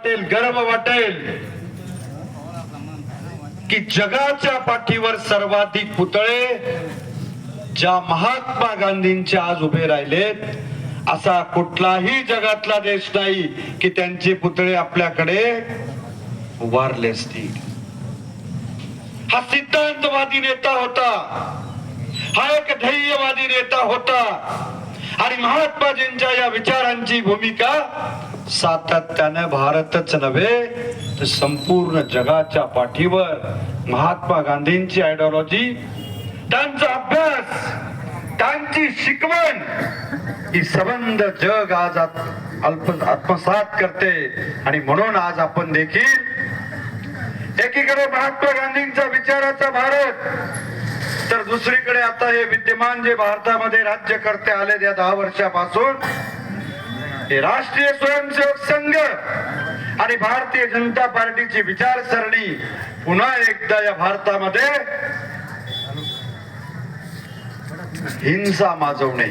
वाटेल गर्व वाटेल. की जगाच्या पाठीवर सर्वाधिक पुतळे ज्या महात्मा गांधींचे आज उभे राहिलेत असा कुठलाही जगातला देश नाही की त्यांचे पुतळे आपल्याकडे वारले असतील. हा सिद्धांतवादी नेता होता. हा एक ध्येयवादी नेता होता. आणि महात्माजींच्या या विचारांची भूमिका सातत्याने भारतच नव्हे तर संपूर्ण जगाच्या पाठीवर महात्मा गांधींची आयडिओलॉजी त्यांचा अभ्यास त्यांची शिकवण ही सबंध जग आज अल्प आत्मसात करते. आणि म्हणून आज आपण देखील एकीकडे महात्मा गांधींचा विचाराचा भारत तर दुसरीकडे आता हे विद्यमान जे भारतामध्ये राज्यकर्ते आले या दहा वर्षापासून हे राष्ट्रीय स्वयंसेवक संघ आणि भारतीय जनता पार्टीची विचारसरणी पुन्हा एकदा या भारतामध्ये. हिंसा माजवणे.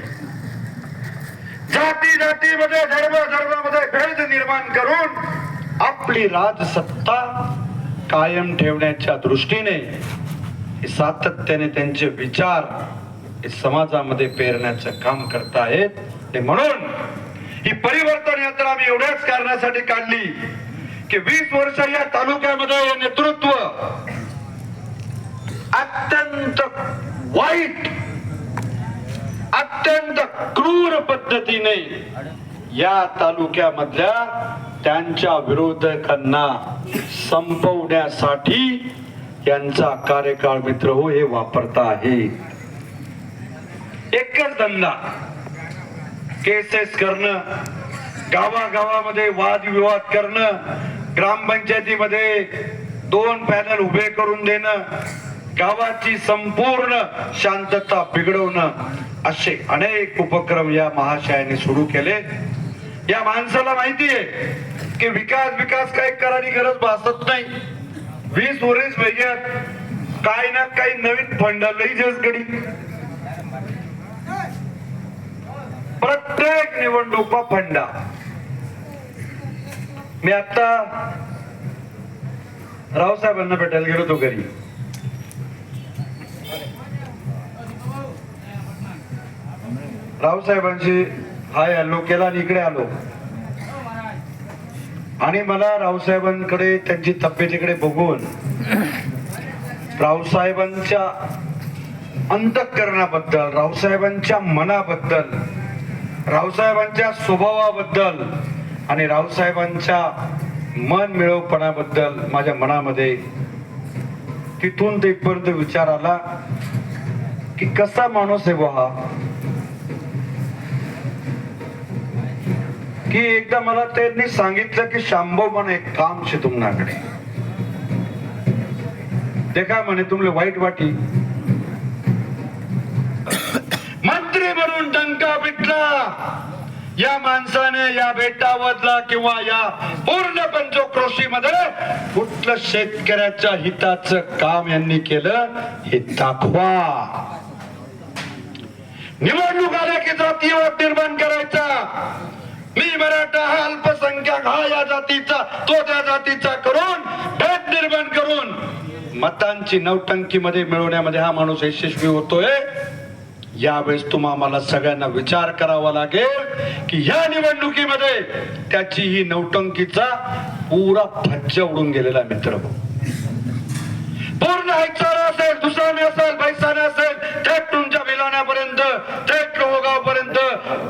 जाती जातीमध्ये धर्म धर्मामध्ये भेद निर्माण करून आपली राजसत्ता कायम ठेवण्याच्या दृष्टीने सातत्याने त्यांचे विचार समाजामध्ये पेरण्याचं काम करतायत. आणि म्हणून ही परिवर्तन यात्रा आम्ही एवढ्याच कारणासाठी काढली की वीस वर्ष या तालुक्यामध्ये हे नेतृत्व अत्यंत वाईट अत्यंत क्रूर पद्धतीने या तालुक्यामधल्या त्यांच्या विरोधकांना संपवण्यासाठी यांचा कार्यकाळ मित्र हो हे वापरता आहे. एकच धंदा. केसेस करणं गावागावामध्ये वादविवाद करणं ग्रामपंचायतीमध्ये दोन पॅनल उभे करून देणं गावाची संपूर्ण शांतता बिघडवणं असे अनेक उपक्रम या महाशयाने सुरू केले. या माणसाला माहिती आहे की विकास विकास काही करायची गरज भासत नाही. वीस वर्ष वेगळ्यात काही ना काही नवीन फंड लई जसगडी प्रत्येक निवडणुका फंडा मी आता रावसाहेबांना भेटायला गेलो होतो घरी. रावसाहेबांशी हाय हॅलो केला आणि इकडे आलो. आणि मला रावसाहेबांकडे त्यांची तब्येतीकडे बघून रावसाहेबांच्या अंतःकरणाबद्दल रावसाहेबांच्या मनाबद्दल रावसाहेबांच्या स्वभावाबद्दल आणि रावसाहेबांच्या मन मिळवपणाबद्दल माझ्या मनामध्ये तिथून ते इथपर्यंत विचार आला की कसा माणूस आहे बुवा हा? की एकदा मला त्यांनी सांगितलं की शांभव म्हणे एक काम शे तुमनाकडे. ते काय म्हणे तुमले वाईट वाटी. भरून टंका पिटला. या माणसाने या बेटावरला किंवा या पूर्ण पंचक्रोशी मध्ये कुठलं शेतकऱ्याच्या हिताचं काम यांनी केलं हे दाखवा. निवडणूक आल्या की जाती निर्माण करायचा. मी मराठा हा अल्पसंख्याक हा या जातीचा तो त्या जातीचा करून भेद निर्माण करून मतांची नवटंकी मध्ये मिळवण्यामध्ये हा माणूस यशस्वी होतोय. यावेळेस तुम्हा आम्हाला सगळ्यांना विचार करावा लागेल की या निवडणुकीमध्ये त्याची ही नौटंकीचा पुरा फज्ज उडून गेलेला मित्र. पूर्ण ऐकणारा असेल दुसऱ्याने असेल बैसाने असेल थेट तुमच्या विलाण्यापर्यंत थेट लोहगाव पर्यंत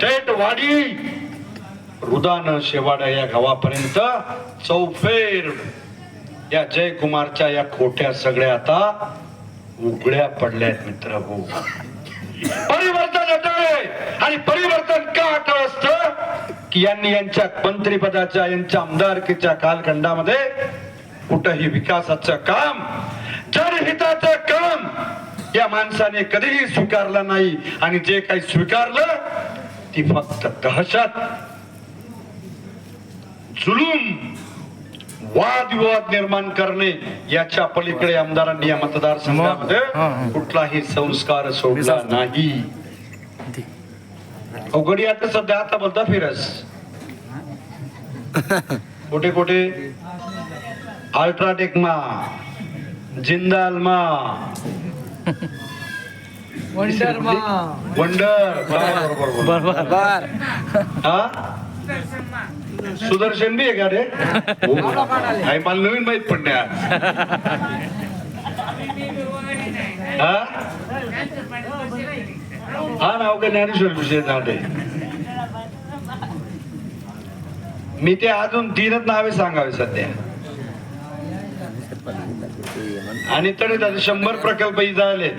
थेट वाडी रुदान शेवाडा या गावापर्यंत चौफेर या जयकुमारच्या या खोट्या सगळ्या आता उघड्या पडल्या आहेत मित्र हो. परिवर्तन अटळ आणि परिवर्तन का अटळ असत? की यांनी यांच्या मंत्रीपदाच्या यांच्या आमदारकीच्या कालखंडामध्ये कुठंही विकासाचं काम जनहिताचं काम या माणसाने कधीही स्वीकारलं नाही. आणि जे काही स्वीकारलं ती फक्त दहशत जुलूम. वादविवाद निर्माण करणे याच्या पलीकडे आमदारांनी या मतदारसंघामध्ये. कुठलाही संस्कार सोडला नाही. अवघडी आता सध्या आता बोलता फिरस. कुठे कुठे? अल्ट्राटेक मा जिंदाल मा. वंडर मा. वंडर. बरोबर. बरोबर बर हा? सुदर्शन बी आहे का रे? हो. आई मला नवीन माहीत पडणे आज हा? हा? नाव का ज्ञानेश्वर विषय नाव मी ते अजून तीनच नावे सांगावे सध्या. आणि तरी त्याचे शंभर प्रकल्प इथं आले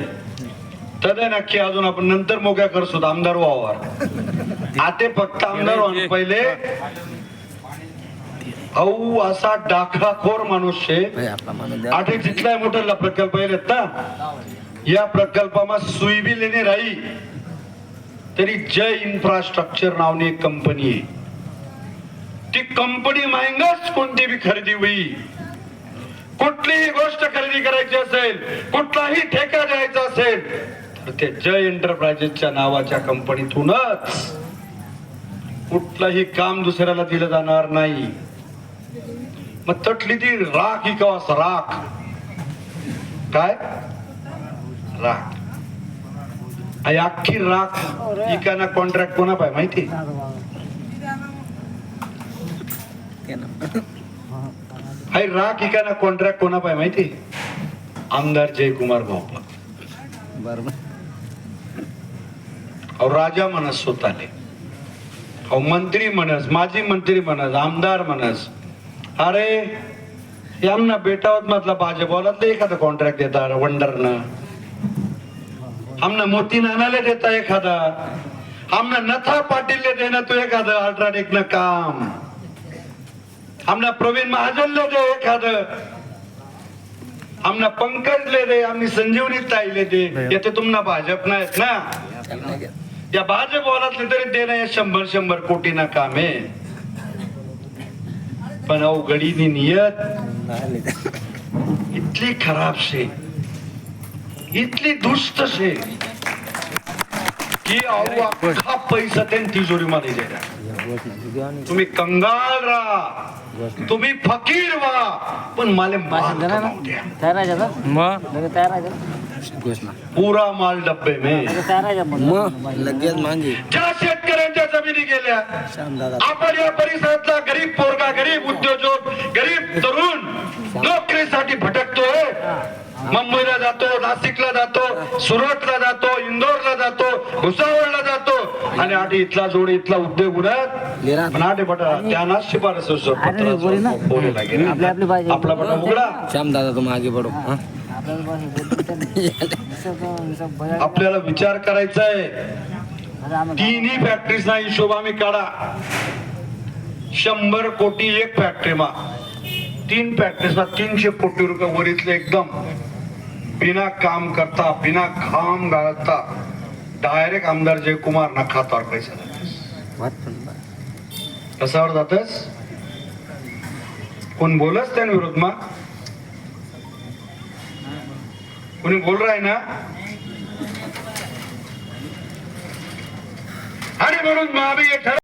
तर नक्की अजून आपण नंतर मोक्या करसो आमदार व्हावर आते फक्त आमदार पहिले. अहो असा डाखराखोर माणूस. आठे जितलाय मोठा प्रकल्प ना या प्रकल्पामा सुई बी लेणे राही. तरी जय इन्फ्रास्ट्रक्चर नावनी एक कंपनी आहे. ती कंपनी महंगच कोणती बी खरेदी होई. कुठलीही गोष्ट खरेदी करायची असेल कुठलाही ठेका द्यायचा असेल तर ते जय एंटरप्राइजेसच्या नावाच्या कंपनीतूनच कुठलंही काम दुसऱ्याला दिलं जाणार नाही. मग तटली ती राख ही कवास राख? काय? राख. आणि अख्खी राख इकाना कॉन्ट्रॅक्ट कोणा पाय माहिती. हाय राख इकाना कॉन्ट्रॅक्ट कोणा पाय माहिती? आमदार जयकुमार भाऊपा बरोबर राजा म्हणस स्वतःले. मंत्री म्हणस माजी मंत्री म्हणस आमदार म्हणस. अरे यांना बेटावत मधला भाजपवालातलं एखादा कॉन्ट्रॅक्ट देता वंडरनं. आमना मोती नानाले देता एखादा. आमना नथा पाटीलले देणं तू एखादं अल्ट्राटेकनं काम. आमना प्रवीण महाजनले दे एखादं. आमना पंकजले दे आम्ही संजीवनी ताईले दे. येथे तुम्हाला भाजप नाहीत ना. या भाजप वालातले तरी ते नाही शंभर शंभर कोटी ना काम. आहे पण अवघडीनी नियत. इतली खराब शे इतली दुष्ट शे की अहो अख्खा पैसा त्यांनी तिजोरी मध्ये गेला या गोष्ट नाही. घेऊ आणि तुम्ही कंगाल राहा. तुम्ही फकीर व्हा पण मला द्या. तयार आहे मग. पुरा माल डब्बे में. मग लगेच मागे. ज्या शेतकऱ्यांच्या जमिनी गेल्या आपण या परिसरातला गरीब पोरगा गरीब उद्योजक गरीब तरुण नोकरीसाठी भटकतोय. मुंबईला जातो नाशिकला जातो सुरतला जातो इंदोरला जातो भुसावळला जातो. आणि आधी इथला जोडी इथला उद्योग उडत. बटा त्यांना शिफारस. आपली बटा उघडा. श्याम दादा तो- असं बजाज- आपल्याला विचार करायचा आहे तिन्ही फॅक्टरीचा हिशोब आम्ही काढा. शंभर कोटी एक फॅक्टरीमा तीन फॅक्टरीमा तीनशे कोटी रुपये वरीतले एकदम. बिना काम करता बिना घाम गाळता डायरेक्ट आमदार जयकुमार ना खातावर पैसा. कसावर जातस? कोण बोलच त्या विरोध मा? कोणी बोल रहा है ना? आणि म्हणून महाबी ठरव